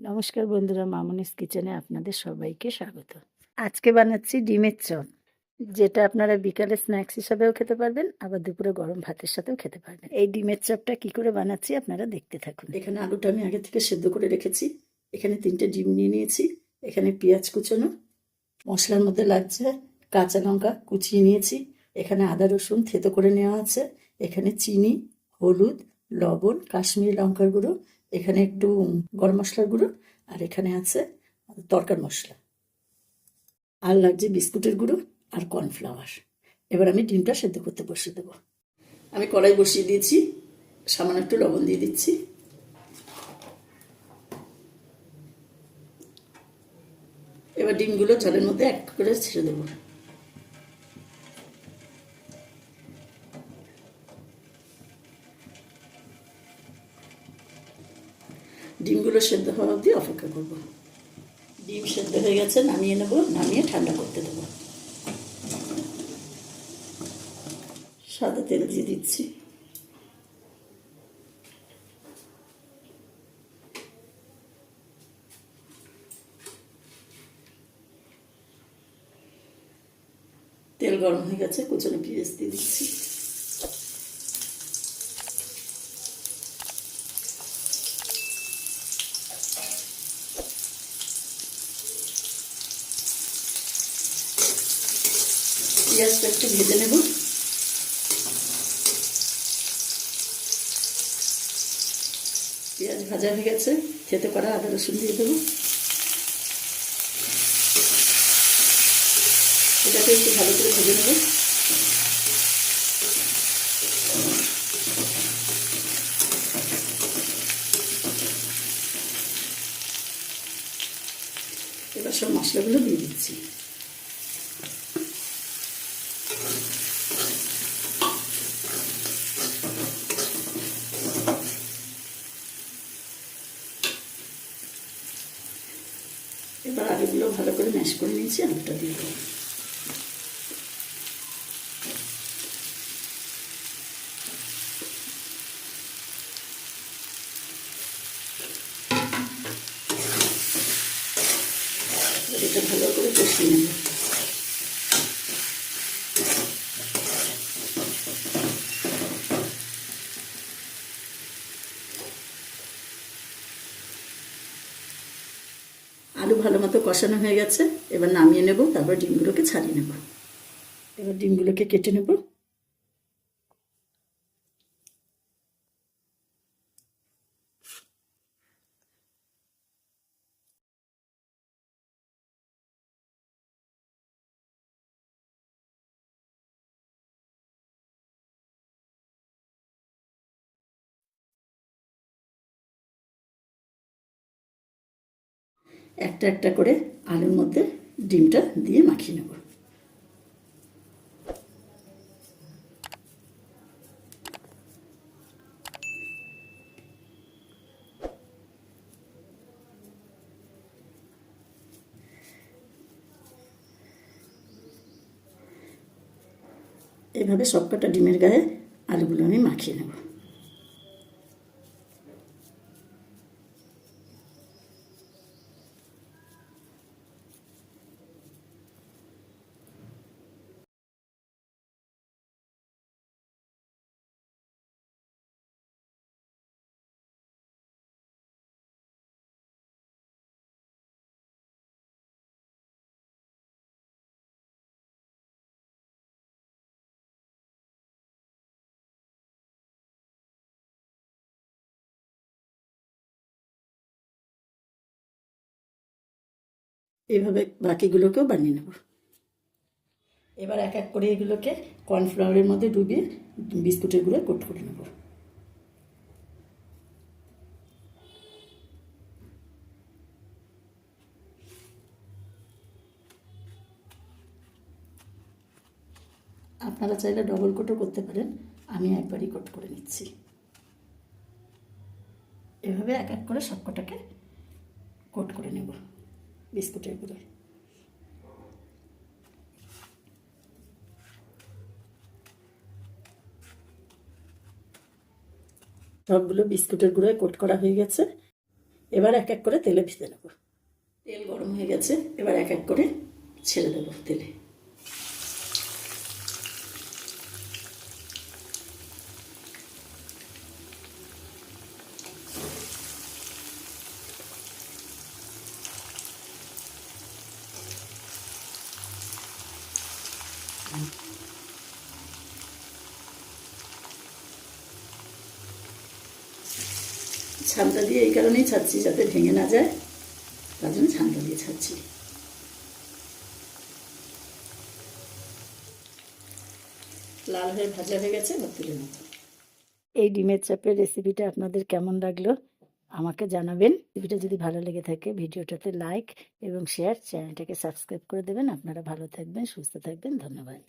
নমস্কার বন্ধুরা মামনিস কিচেনে আপনাদের সবাইকে স্বাগত। আজকে বানাচ্ছি ডিমের চপ যেটা আপনারা বিকালে স্ন্যাক্স হিসাবেও খেতে পারবেন আবার দুপুরে গরম ভাতের সাথেও খেতে পারবেন। এই ডিমের চপটা কি করে বানাচ্ছি আপনারা দেখতে থাকুন। এখানে আলুটা আমি আগে থেকে সেদ্ধ করে রেখেছি। এখানে তিনটে ডিম নিয়ে নিয়েছি। এখানে পেঁয়াজ কুচোনো মশলার মধ্যে লাগছে কাঁচা লঙ্কা কুচিয়ে নিয়েছি। এখানে আদা রসুন থেতো করে নেওয়া আছে। এখানে চিনি হলুদ লবণ কাশ্মীরি লঙ্কার গুঁড়ো এখানে একটু গরম মশলার গুঁড়ো আর এখানে আছে তরকার মশলা। আর লাগছে বিস্কুটের গুঁড়ো আর কর্নফ্লাওয়ার। এবার আমি ডিমটা সেদ্ধ করতে বসিয়ে দেবো। আমি কড়াই বসিয়ে দিয়েছি, সামান্য একটু লবণ দিয়ে দিচ্ছি। এবার ডিমগুলো জলের মধ্যে এক করে ছেড়ে দেবো। ডিমগুলো সেদ্ধ হওয়া অবধি অপেক্ষা করব। ডিম সেদ্ধ হয়ে গেছে, নামিয়ে নেব, নামিয়ে ঠান্ডা করতে দেবো। সাদা তেল দিয়ে দিচ্ছি। তেল গরম হয়ে গেছে, কুচনো পেঁয়াজ দিয়ে দিচ্ছি। পেঁয়াজটা একটু ভেজে নেব। পেঁয়াজ ভাজা হয়ে গেছে, খেতে করা আদা রসুন দিয়ে দেবো। এটাকে একটু ভালো করে ভেজে নেব। এবার সব মশলাগুলো দিয়ে দিচ্ছি। এবার আলুগুলো ভালো করে ম্যাশ করে নিয়েছি আলুটা দিয়ে দেবো এটা ভালো করে কষিয়ে নেব আলু ভালো মতো কষানো হয়ে গেছে। এবার নামিয়ে নেব, তারপর ডিমগুলোকে ছাড়িয়ে নেব। এবার ডিমগুলোকে কেটে নেব। একটা একটা করে আলুর মধ্যে ডিমটা দিয়ে মাখিয়ে নেব। এভাবে সবকটা ডিমের গায়ে আলুগুলো আমি মাখিয়ে নেব। এইভাবে বাকিগুলোকেও বানিয়ে নেব। এবার এক এক করে এগুলোকে কর্নফ্লাওয়ারের মধ্যে ডুবিয়ে বিস্কুটের গুঁড়ো কোট করে নেব। আপনারা চাইলে ডবল কোটও করতে পারেন। আমি একবারই কোট করে নিচ্ছি। এভাবে এক এক করে সবকটাকে কোট করে নেব। বিস্কুটের গুঁড়ো সবগুলো বিস্কুটের গুঁড়োয় কোট করা হয়ে গেছে। এবার এক এক করে তেলে ভিজে নেব। তেল গরম হয়ে গেছে, এবার এক এক করে ছেড়ে দেবো তেলে। ছালটা দিয়ে এই কারণেই ছাড়ছি, যাতে ভেঙে না যায়। তার জন্য ছালটা দিয়ে ছাড়ছি। লাল হয়ে ভাজা হয়ে গেছে তুলে এই ডিমের চাপের রেসিপিটা আপনাদের কেমন লাগল? আমাকে জানাবেন। ভিডিওটা যদি ভালো লেগে থাকে, ভিডিওটাতে লাইক এবং শেয়ার চ্যানেলটাকে সাবস্ক্রাইব করে দেবেন। আপনারা ভালো থাকবেন, সুস্থ থাকবেন। ধন্যবাদ।